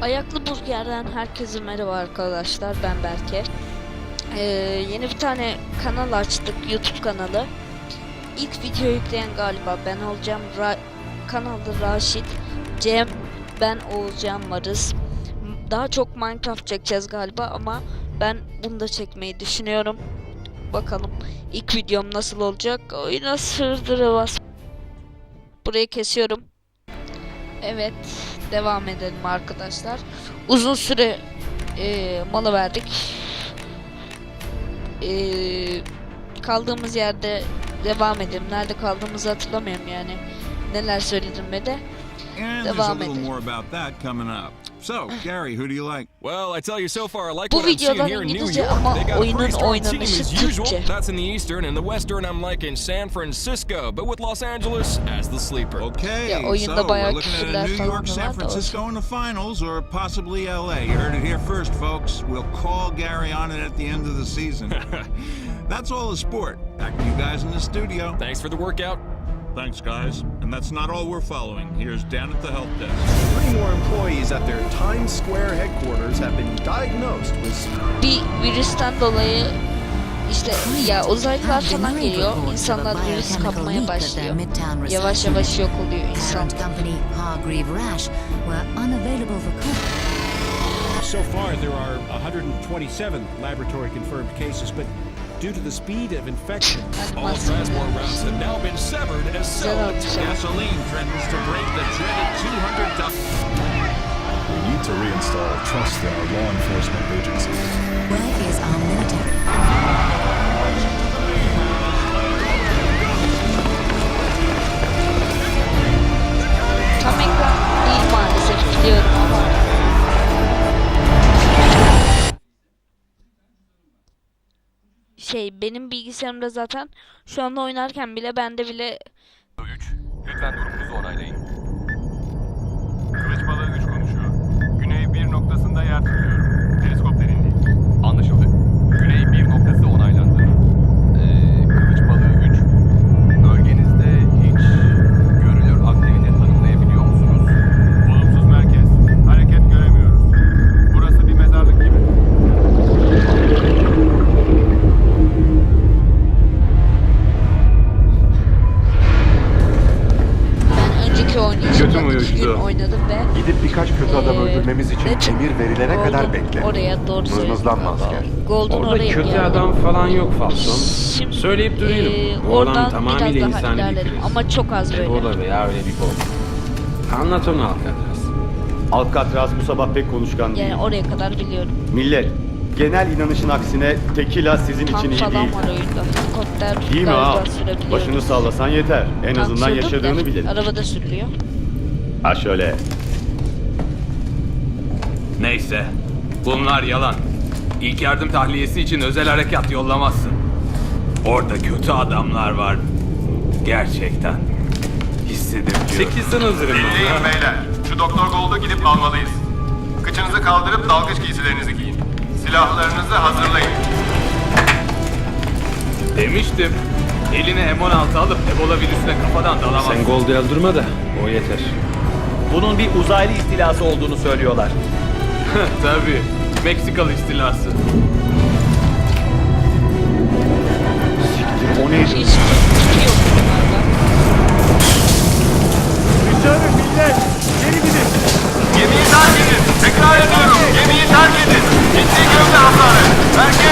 Ayaklı Burger'den herkese merhaba arkadaşlar. Ben Berke. Ee, yeni bir tane kanal açtık. YouTube kanalı. İlk video yükleyen galiba ben olacağım. Ra kanalda Raşit, Cem, ben Oğuzcan varız. Daha çok Minecraft çekeceğiz galiba ama ben bunu da çekmeyi düşünüyorum. Bakalım ilk videom nasıl olacak. Oyuna sırdırı bas. Burayı kesiyorum. Evet, devam edelim arkadaşlar. Uzun süre e, mola verdik. E, kaldığımız yerde devam edelim. Nerede kaldığımızı hatırlamıyorum yani. Neler söyledim ve de. Devam edelim. More about that coming up. So, Gary, who do you like? Well, I tell you so far, I like Bu what I'm seeing videolar here in New İngilizce York. ama They got a oyunun pretty strong team oynanışı as usual. Türkçe. That's in the Eastern, and the Western, I'm liking San Francisco, but with Los Angeles as the sleeper. Okay, oyunda so we're looking at küfürler a New falan York, da San da Francisco in the finals, or possibly LA. You heard it here first, folks. We'll call Gary on it at the end of the season. that's all the sport. Back to you guys in the studio. Thanks for the workout. Thanks, guys. And that's not all we're following. Here's Dan at the help desk. Three more employees at their Times Square headquarters have been diagnosed with Bir virüsten dolayı işte ya uzaylılar falan geliyor. İnsanlar virüs kapmaya başlıyor. Yavaş yavaş yok oluyor insan. So far, there are 127 laboratory confirmed cases, but due to the speed of infection, All transport routes have now been severed as so. Gasoline threatens to break the dreaded 200 dollars. We need to reinstall trust in our law enforcement agencies. Where is our military? Tam ekran değil maalesef biliyorum ama. Şey benim bilgisayarımda zaten şu anda oynarken bile bende bile 3. Lütfen durumunuzu onaylayın. Sunday afternoon. Galiba. asker. Golden Orada oraya kötü geldi. adam falan yok Falson. Şimdi, Söyleyip duruyorum. eee, Bu oradan adam tamamıyla biraz daha insani bir ilerledim kriz. ama çok az böyle. Ebola veya öyle bir bol. Anlat onu Alcatraz. Alcatraz bu sabah pek konuşkan değil. Yani oraya kadar biliyorum. Millet, genel inanışın aksine tekila sizin için Tank iyi falan değil. var oyunda. Helikopter İyi mi galiba. Başını sallasan yeter. En Tank azından sürdüm de, yaşadığını bilelim. Arabada sürülüyor. Ha şöyle. Neyse. Bunlar yalan. İlk yardım tahliyesi için özel harekat yollamazsın. Orada kötü adamlar var. Gerçekten. Hissedebiliyorum. Çekilsen hazırım ben Dinleyin beyler. Şu Doktor Gold'u gidip almalıyız. Kıçınızı kaldırıp dalgıç giysilerinizi giyin. Silahlarınızı hazırlayın. Demiştim. Eline M16 alıp Ebola virüsüne kafadan dalamazsın. Sen Gold'u öldürme de o yeter. Bunun bir uzaylı istilası olduğunu söylüyorlar. Tabii. Meksikalı istilası. O neydi? Hiç fikri yok bunlarda. Gemiyi terk edin. Tekrar ediyorum. Gemiyi terk edin. Ciddi gövde hasarı. Merkez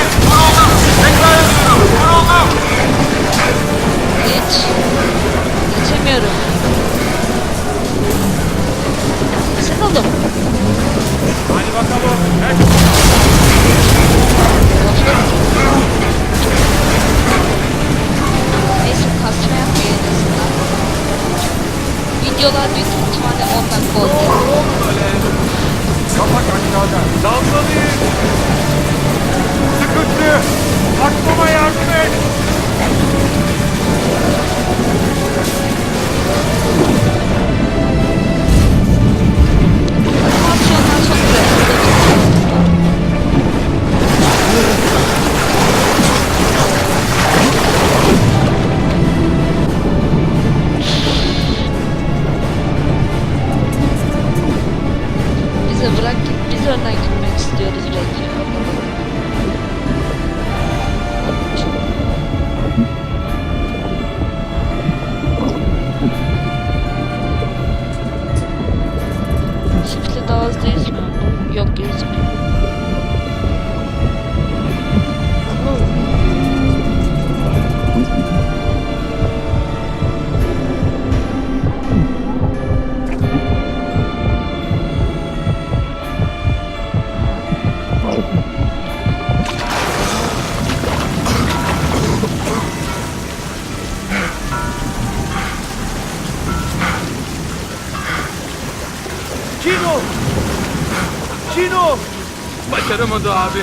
Videolar büyük ihtimalle 10 dakika olacak. Kapak aşağıda. Dalmalıyım. Sıkıntı. Aklıma yardım et. Neyse bırak git. Biz önden gitmek istiyoruz belki. Kino! Başaramadı abi.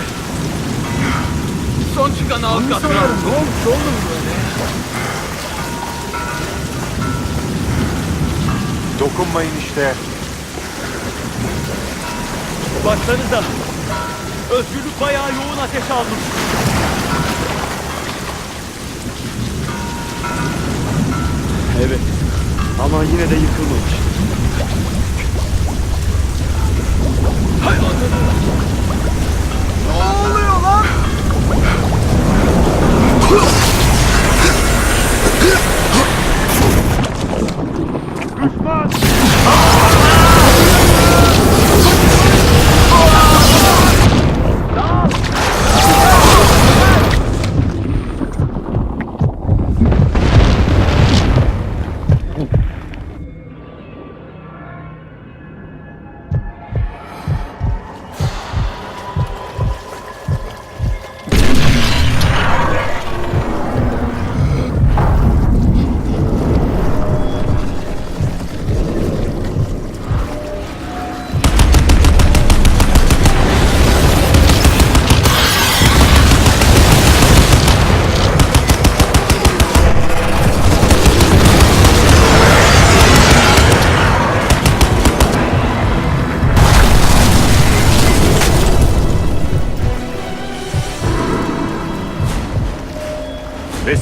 Son çıkan alt Ne olmuş oğlum böyle? Dokunmayın işte. Baksanıza. Özgürlük bayağı yoğun ateş almış. Evet. Ama yine de yıkılmamış.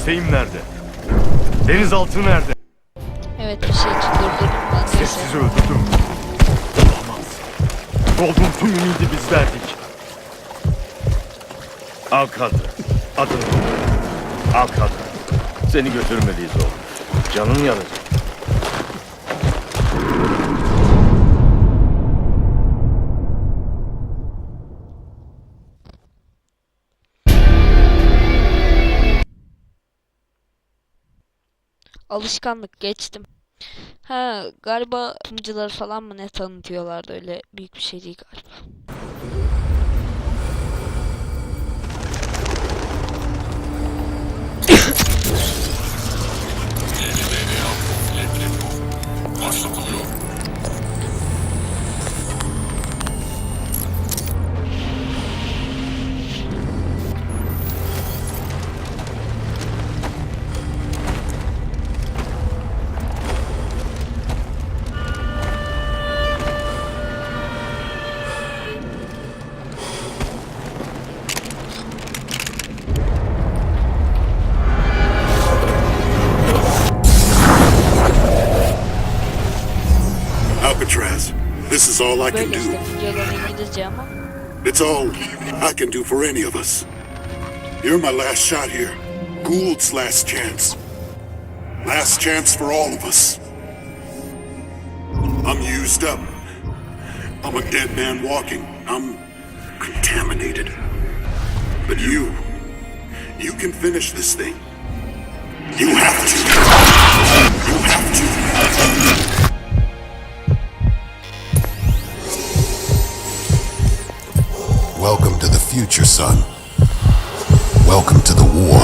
Mesleğim nerede? Denizaltı nerede? Evet bir şey için durdurdum ben neyse. Sessiz öldürdüm. Olamaz. Gold'un tüm ümidi biz verdik. Al kadro. Adını koy. Al kadro. Seni götürmeliyiz oğlum. Canın yanacak. Alışkanlık geçtim. Ha galiba yapımcıları falan mı ne tanıtıyorlardı öyle büyük bir şey değil galiba. All I can do. işte videoları İngilizce ama. It's all I can do for any of us. You're my last shot here. Gould's last chance. Last chance for all of us. I'm used up. I'm a dead man walking. I'm contaminated. But you, you can finish this thing. You have to. You have to. Future, son. Welcome to the war.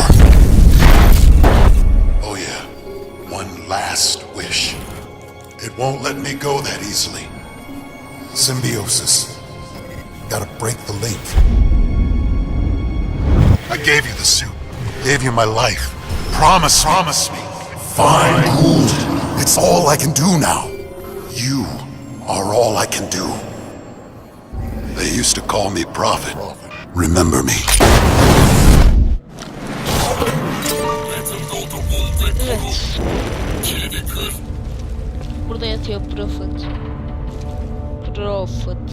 Oh, yeah. One last wish. It won't let me go that easily. Symbiosis. Gotta break the link. I gave you the suit. Gave you my life. Promise, promise me. Fine, Gould. It's all I can do now. You are all I can do. They used to call me Prophet. Remember me. Burada yatıyor Prophet. Prophet.